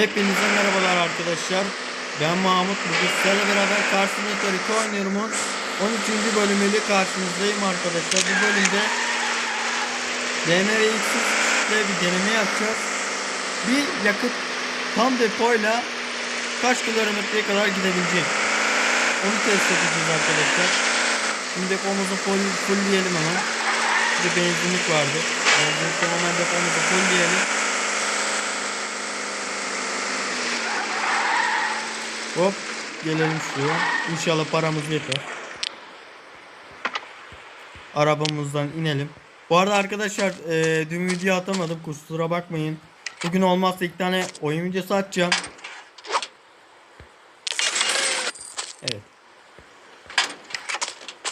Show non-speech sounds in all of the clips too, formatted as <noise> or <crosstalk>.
Hepinize merhabalar arkadaşlar. Ben Mahmut. Bugün sizlerle beraber Cars Simulator 2 oynuyorum. 13. bölümüyle karşınızdayım arkadaşlar. Bu bölümde BMW X3 ile bir deneme yapacağız. Bir yakıt tam depoyla kaç kilometreye kadar gidebilecek? Onu test edeceğiz arkadaşlar. Şimdi depomuzu full, fullleyelim hemen. Bir benzinlik vardı. Benzinlikten hemen depomuzu fullleyelim. Hop gelelim şuraya. İnşallah paramız yeter. Arabamızdan inelim. Bu arada arkadaşlar e, dün video atamadım kusura bakmayın. Bugün olmazsa iki tane oyun videosu atacağım. Evet.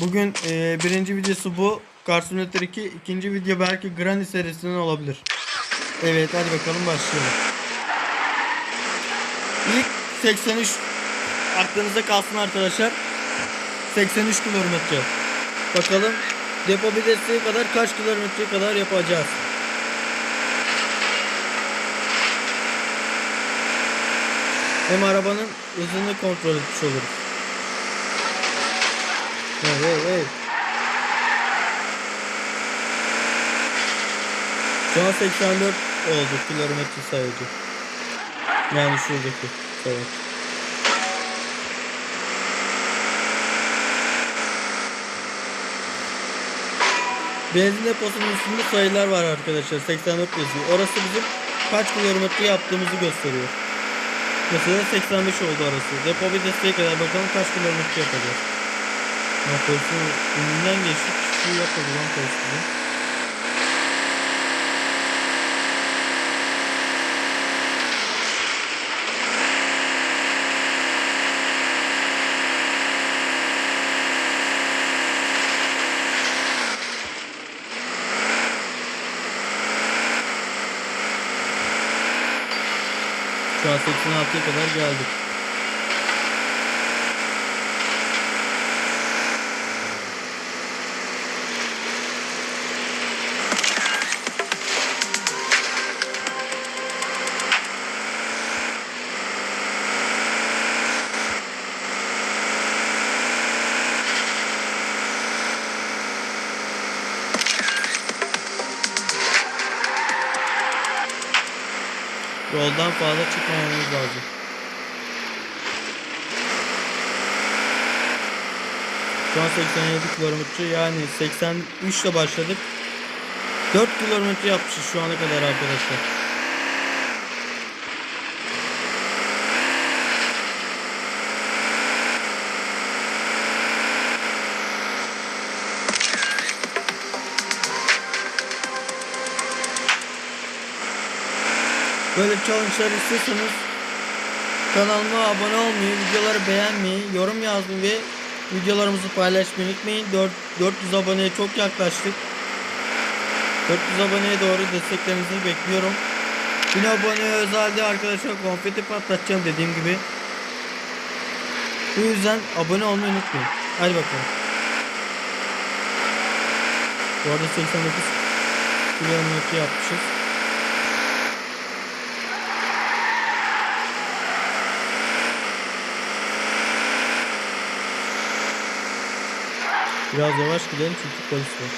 Bugün e, birinci videosu bu. Car Simulator 2. ikinci video belki Granny serisinden olabilir. Evet hadi bakalım başlayalım. İlk 83 aklınızda kalsın arkadaşlar. 83 kilometre. Bakalım depo bitesiye kadar kaç kilometre kadar yapacağız. Hem arabanın hızını kontrol etmiş oluruz. Hey hey hey. Şu an 84 oldu kilometre sayıcı. Yani şuradaki sayı. Benzin deposunun üstünde sayılar var arkadaşlar. 84 yazıyor. Orası bizim kaç kilometre yaptığımızı gösteriyor. Mesela 85 oldu arası. Depo bir desteğe kadar bakalım kaç kilometre yapacağız. Ya polisi önünden geçtik. Şu yapmadı lan polis 86'ya kadar geldik. Yoldan fazla çıkmamamız lazım. Şu an 87 kilometre yani 83 ile başladık. 4 kilometre yapmışız şu ana kadar arkadaşlar. Böyle challenge'lar istiyorsanız kanalıma abone olmayı, videoları beğenmeyi, yorum yazmayı ve videolarımızı paylaşmayı unutmayın. 4, 400 aboneye çok yaklaştık. 400 aboneye doğru desteklerinizi bekliyorum. 1000 aboneye özelde arkadaşlar konfeti patlatacağım dediğim gibi. Bu yüzden abone olmayı unutmayın. Hadi bakalım. Bu arada 89 kilometre yapmışız. Biraz yavaş gidelim çünkü polis var.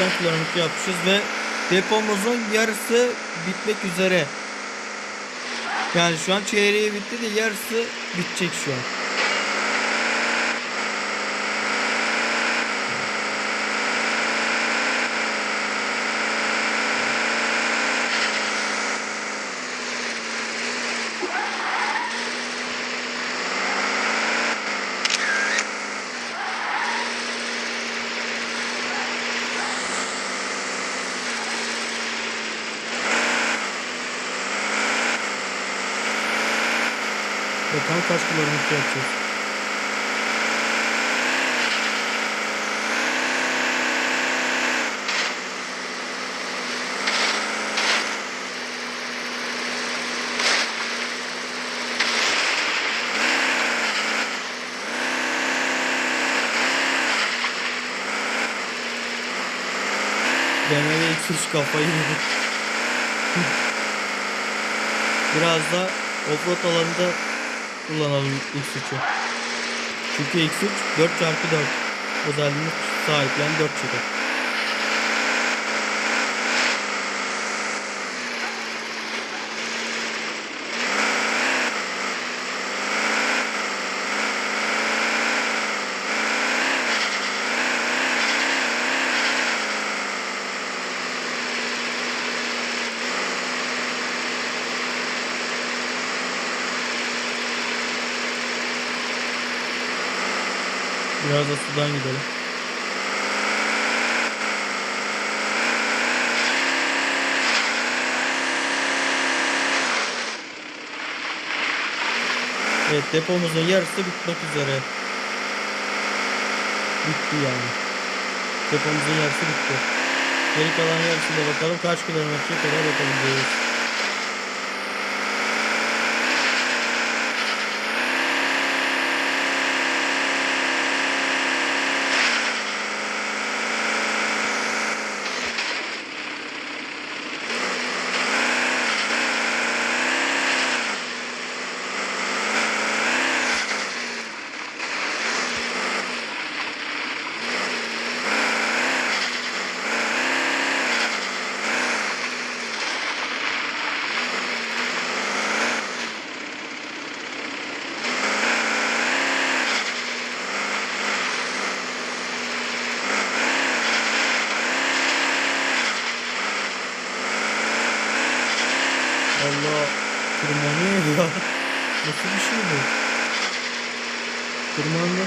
...90 kilometre yapmışız ve depomuzun yarısı bitmek üzere. Yani şu an çeyreği bitti de yarısı bitecek şu an. Tam kaç kilometre yapacağız? BMW X3 kafayı yedi. <laughs> Biraz da offroad alanında kullanalım X3'ü. Çünkü X3 4 çarpı 4 özelliğini sahiplen 4 çeker. Biraz da sudan gidelim. Evet depomuzun yarısı bitmek üzere. Bitti yani. Depomuzun yarısı bitti. Geri kalan yarısıyla bakalım kaç kilometre kadar yapabileceğiz. Allah tırmanıyor ya. Nasıl bir şey bu? Tırmandı.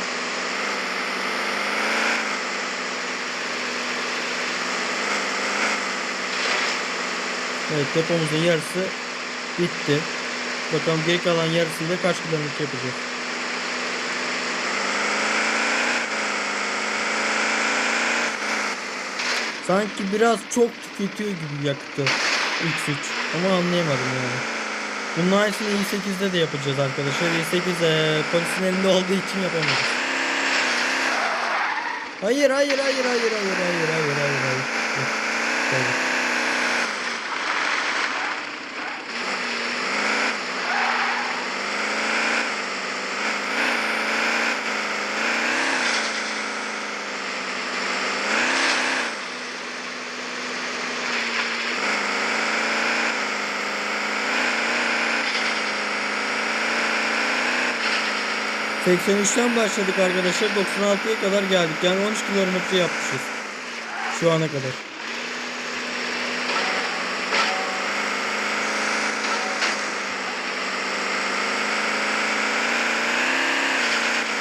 Evet depomuzun yarısı bitti. Bakalım geri kalan yarısıyla kaç kilometre yapacağız. Sanki biraz çok tüketiyor gibi yakıtı X3 ama anlayamadım yani. Bunun aynısını i8'de de yapacağız arkadaşlar. i8 e, polisin elinde olduğu için yapamıyoruz. Hayır hayır hayır hayır hayır hayır hayır hayır hayır. Yok, ...83'ten başladık arkadaşlar. 96'ya kadar geldik. Yani 13 kilometre yapmışız. Şu ana kadar.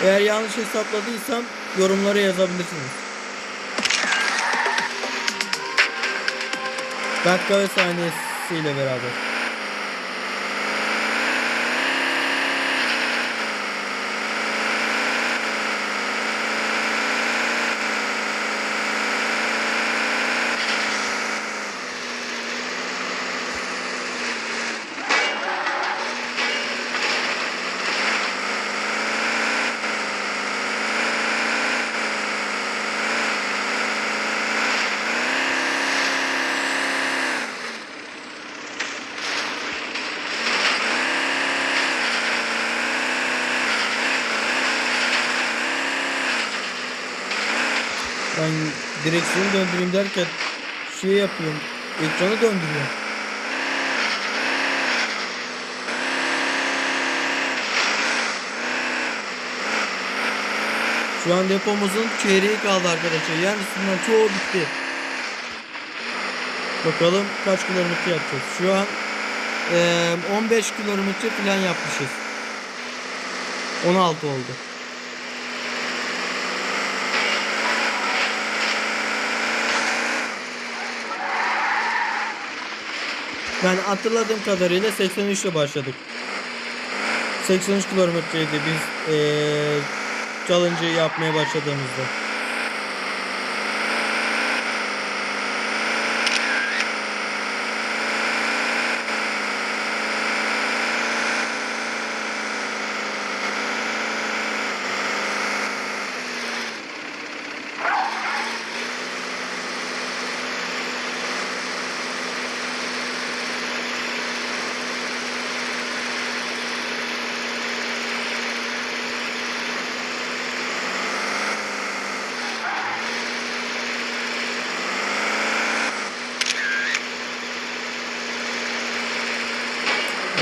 Eğer yanlış hesapladıysam yorumlara yazabilirsiniz. Dakika ve saniyesiyle beraber. Ben direksiyonu döndüreyim derken şey yapıyorum. Ekranı döndürüyorum. Şu an depomuzun çeyreği kaldı arkadaşlar. Yarısından çoğu bitti. Bakalım kaç kilometre yapacağız. Şu an eee, 15 kilometre falan yapmışız. 16 oldu. Ben hatırladığım kadarıyla 83 ile başladık. 83 kilometreydi biz eee challenge'ı yapmaya başladığımızda.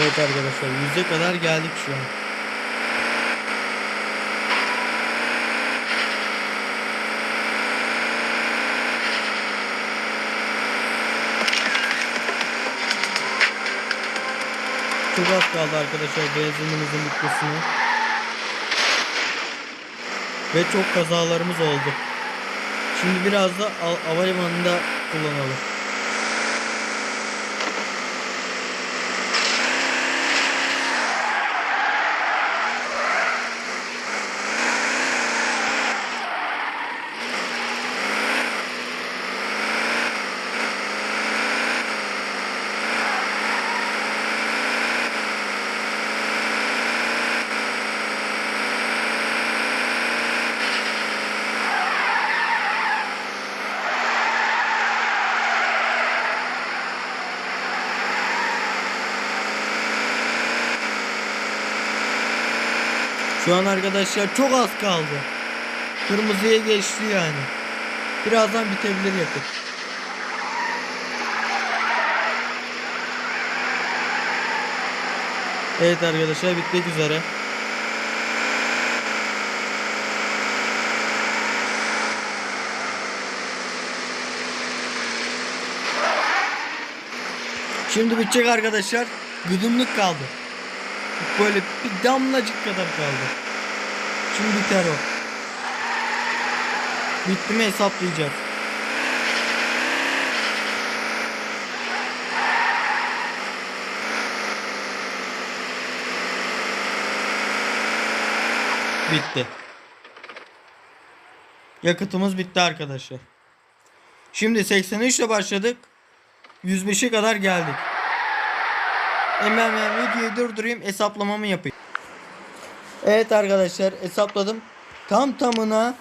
Evet arkadaşlar yüze kadar geldik şu an. Çok az kaldı arkadaşlar benzinimizin bitmesine. Ve çok kazalarımız oldu. Şimdi biraz da av- havalimanında kullanalım. Şu an arkadaşlar çok az kaldı. Kırmızıya geçti yani. Birazdan bitebilir yakıt. Evet arkadaşlar bitmek üzere. Şimdi bitecek arkadaşlar. Güdümlük kaldı. Böyle bir damlacık kadar kaldı. Şimdi biter o. Bitti mi hesaplayacağız. Bitti. Yakıtımız bitti arkadaşlar. Şimdi 83 ile başladık. 105'e kadar geldik. Hemen ben videoyu durdurayım hesaplamamı yapayım. Evet arkadaşlar hesapladım. Tam tamına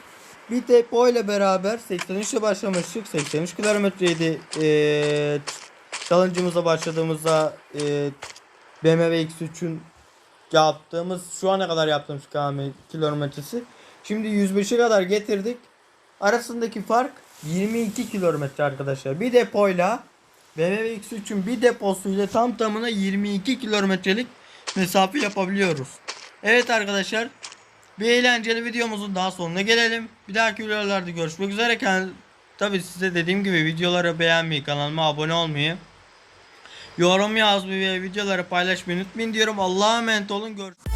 bir depo ile beraber 83 ile başlamıştık. 83 kilometreydi. Ee, challenge'ımıza başladığımızda e, BMW X3'ün yaptığımız şu ana kadar yaptığımız kilometresi. Şimdi 105'e kadar getirdik. Arasındaki fark 22 kilometre arkadaşlar. Bir depoyla BMW X3'ün bir deposuyla tam tamına 22 kilometrelik mesafe yapabiliyoruz. Evet arkadaşlar bir eğlenceli videomuzun daha sonuna gelelim. Bir dahaki videolarda görüşmek üzere. Tabi size dediğim gibi videoları beğenmeyi, kanalıma abone olmayı, yorum yazmayı ve videoları paylaşmayı unutmayın diyorum. Allah'a emanet olun. Görüşürüz.